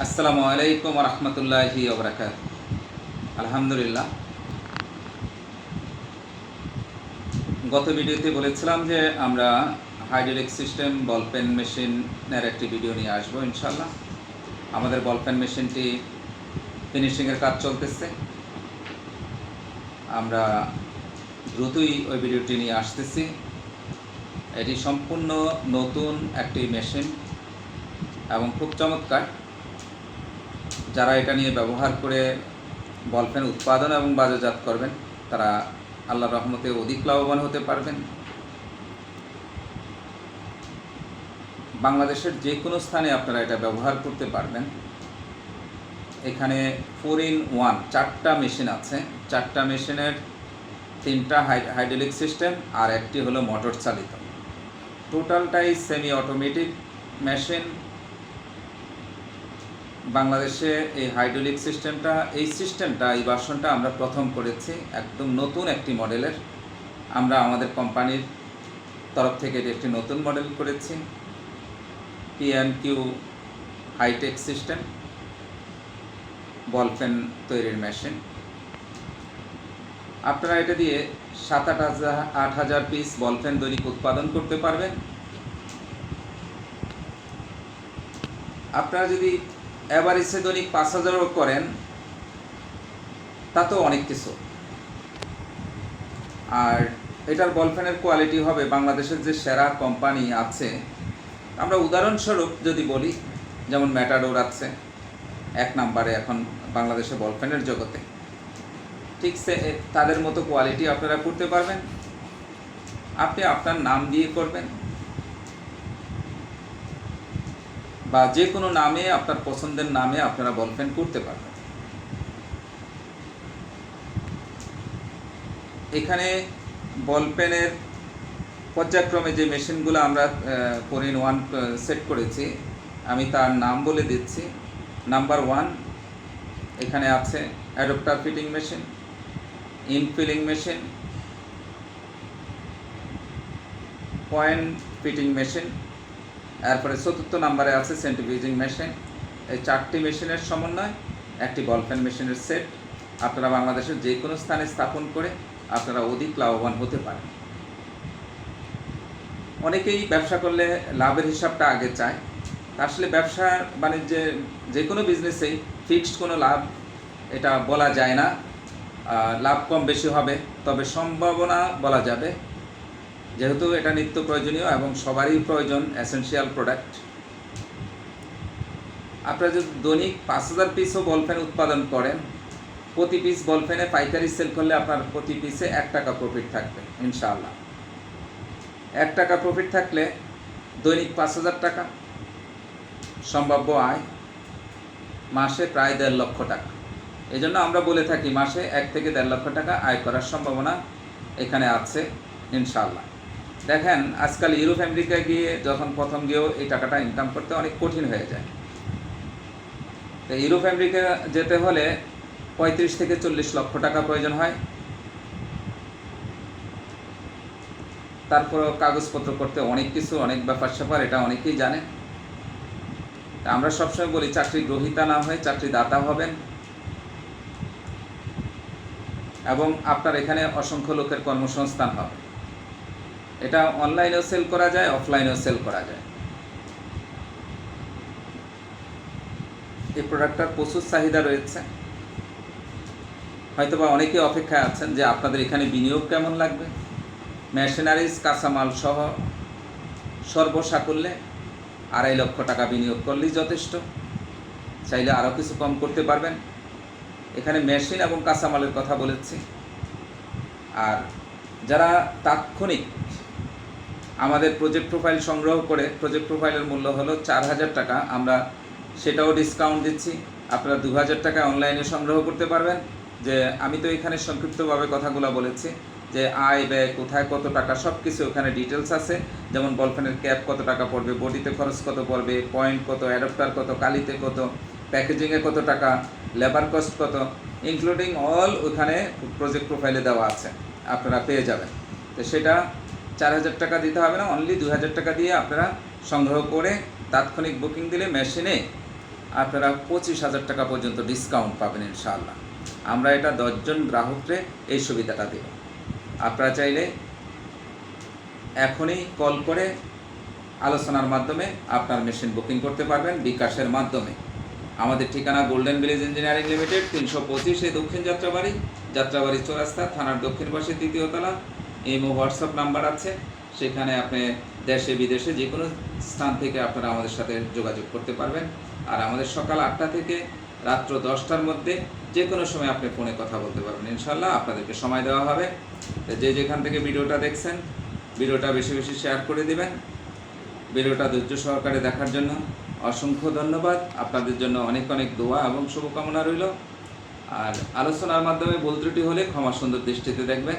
আসসালামু আলাইকুম রহমতুল্লাহি ওবরাকাত আলহামদুলিল্লাহ। গত ভিডিওতে বলেছিলাম যে আমরা হাইড্রোলিক সিস্টেম, বল পেন মেশিনের একটি ভিডিও নিয়ে আসব ইনশাল্লাহ আমাদের বল পেন মেশিনটি ফিনিশিংয়ের কাজ চলতেছে। আমরা দ্রুতই ওই ভিডিওটি নিয়ে আসতেছি। এটি সম্পূর্ণ নতুন একটি মেশিন এবং খুব চমৎকার। যারা এটা নিয়ে ব্যবহার করে বলপেন উৎপাদন এবং বাজারজাত করবেন, তারা আল্লাহ রহমতে অধিক লাভবান হতে পারবেন। বাংলাদেশের যে কোনো স্থানে আপনারা এটা ব্যবহার করতে পারবেন। এখানে ফোর ইন ওয়ান চারটা মেশিন আছে। চারটা মেশিনের তিনটা হাইড্রোলিক সিস্টেম আর একটি হলো মোটর চালিত টোটালটাই সেমি অটোমেটিক মেশিন বাংলাদেশে এই হাইড্রোলিক সিস্টেমটা, এই সিস্টেমটা, এই বাসনটা আমরা প্রথম করেছি একদম নতুন একটি মডেলের। আমরা আমাদের কোম্পানির তরফ থেকে এটি একটি নতুন মডেল করেছি। PM Q hitech system ball pen তৈরির মেশিন আপনারা এটা দিয়ে সাত আট হাজার আট হাজার পিস বল পেন দৈনিক উৎপাদন করতে পারবেন। আপনারা যদি অ্যাভারেজে দৈনিক পাঁচ হাজারও করেন, তাতেও অনেক কিছু। আর এটার বলফেনের কোয়ালিটি হবে বাংলাদেশের যে সেরা কোম্পানি আছে। আমরা উদাহরণস্বরূপ যদি বলি, যেমন ম্যাটাডোর আছে, এক নাম্বারে এখন বাংলাদেশে বলফেনের জগতে। ঠিক সে, তাদের মতো কোয়ালিটি আপনারা করতে পারবেন। আপনি আপনার নাম দিয়ে করবেন। বা যে কোনো নামে আপনার পছন্দের নামে আপনারা বল বলপেন করতে পারবেন। এখানে বলপেনের পর্যায়ক্রমে যে মেশিনগুলো আমরা ফোর ইন ওয়ান সেট করেছি, আমি তার নাম বলে দিচ্ছি। নাম্বার ওয়ান এখানে আছে adapter fitting machine ink filling machine point fitting machine এরপরে চতুর্থ নাম্বারে আছে সেন্টিফিউজিং মেশিন। এই চারটি মেশিনের সমন্বয়, একটি বলপেন মেশিনের সেট। আপনারা বাংলাদেশের যে কোনো স্থানে স্থাপন করে আপনারা অধিক লাভবান হতে পারেন। অনেকেই ব্যবসা করলে লাভের হিসাবটা আগে চায়। আসলে ব্যবসা বাণিজ্যে যে কোনো বিজনেসেই ফিক্সড কোনো লাভ এটা বলা যায় না। লাভ কম বেশি হবে, তবে সম্ভাবনা বলা যাবে। যেহেতু এটা নিত্য প্রয়োজনীয় এবং সবারই প্রয়োজন এসেন্সিয়াল প্রোডাক্ট আপনারা যদি দৈনিক পাঁচ হাজার পিসও বলপেন উৎপাদন করেন, প্রতি পিস বলপেনে পাইকারি সেল করলে আপনার প্রতি পিসে এক টাকা প্রফিট থাকবে, ইনশাআল্লাহ। এক টাকা প্রফিট থাকলে দৈনিক পাঁচ হাজার টাকা, সম্ভাব্য আয় মাসে প্রায় দেড় লক্ষ টাকা। এই জন্য আমরা বলে থাকি মাসে এক থেকে দেড় লক্ষ টাকা আয় করার সম্ভাবনা এখানে আছে, ইনশাআল্লাহ। দেখেন, আজকাল ইউরোপ আমেরিকায় গিয়ে যখন প্রথম গিয়েও এই টাকাটা ইনকাম করতে অনেক কঠিন হয়ে যায়। তো ইউরোপ আমেরিকা যেতে হলে পঁয়ত্রিশ থেকে চল্লিশ লক্ষ টাকা প্রয়োজন হয়। তারপর কাগজপত্র করতে অনেক কিছু, অনেক ব্যাপার স্যাপার, এটা অনেকেই জানে। আমরা সবসময় বলি, চাকরি গ্রহিতা না হয়ে চাকরি দাতা হবেন। এবং আপনার এখানে অসংখ্য লোকের কর্মসংস্থান হবে। এটা অনলাইনেও সেল করা যায়, অফলাইনেও সেল করা যায়। এই প্রোডাক্টটার প্রচুর চাহিদা রয়েছে। হয়তোবা অনেকে অপেক্ষায় আছেন যে আপনাদের এখানে বিনিয়োগ কেমন লাগবে? মেশিনারিজ, কাঁচামাল সহ সর্বসাকুল্যে আড়াই লক্ষ টাকা বিনিয়োগ করলেই যথেষ্ট। চাইলে আরও কিছু কম করতে পারবেন। এখানে মেশিন এবং কাঁচামালের কথা বলেছি। আর যারা তাৎক্ষণিক আমাদের প্রজেক্ট প্রোফাইল সংগ্রহ করে প্রজেক্ট প্রোফাইলের মূল্য হলো চার হাজার টাকা। আমরা সেটাও ডিসকাউন্ট দিচ্ছি। আপনারা দু হাজার টাকা অনলাইনে সংগ্রহ করতে পারবেন। যে আমি তো এখানে সংক্ষিপ্তভাবে কথাগুলো বলেছি যে আয়, ব্যয়, কোথায় কত টাকা সব কিছু ওখানে ডিটেলস আছে। যেমন বলফেনের ক্যাপ কত টাকা পড়বে, বডিতে খরচ কত পড়বে পয়েন্ট কত অ্যাডপ্টার কত, কালিতে কত প্যাকেজিংয়ে কত টাকা লেবার কস্ট কত ইনক্লুডিং অল ওখানে প্রজেক্ট প্রোফাইলে দেওয়া আছে। আপনারা পেয়ে যাবেন। তো সেটা চার হাজার টাকা দিতে হবে না অনলি দু হাজার টাকা দিয়ে আপনারা সংগ্রহ করে তাৎক্ষণিক বুকিং দিলে মেশিনে আপনারা পঁচিশ হাজার টাকা পর্যন্ত ডিসকাউন্ট পাবেন ইনশাআল্লাহ। আমরা এটা দশজন গ্রাহককে এই সুবিধাটা দেব। আপনারা চাইলে এখনই কল করে আলোচনার মাধ্যমে আপনার মেশিন বুকিং করতে পারবেন বিকাশের মাধ্যমে। আমাদের ঠিকানা গোল্ডেন ভিলেজ ইঞ্জিনিয়ারিং লিমিটেড তিনশো পঁচিশে দক্ষিণ যাত্রাবাড়ি যাত্রাবাড়ি চৌরাস্তা, থানার দক্ষিণ পাশে তৃতীয় তলা ইমো হোয়াটসঅ্যাপ নাম্বার আছে। সেখানে আপনি দেশে, বিদেশে যে কোনো স্থান থেকে আপনারা আমাদের সাথে যোগাযোগ করতে পারবেন। আর আমাদের সকাল আটটা থেকে রাত্র দশটার মধ্যে যে কোনো সময় আপনি ফোনে কথা বলতে পারবেন। ইনশাল্লাহ আপনাদেরকে সময় দেওয়া হবে। যে যেখান থেকে ভিডিওটা দেখছেন, ভিডিওটা বেশি বেশি শেয়ার করে দেবেন। ভিডিওটা ধৈর্য সহকারে দেখার জন্য অসংখ্য ধন্যবাদ। আপনাদের জন্য অনেক অনেক দোয়া এবং শুভকামনা রইল। আর আলোচনার মাধ্যমে ভুল ত্রুটি হলে ক্ষমা সুন্দর দৃষ্টিতে দেখবেন।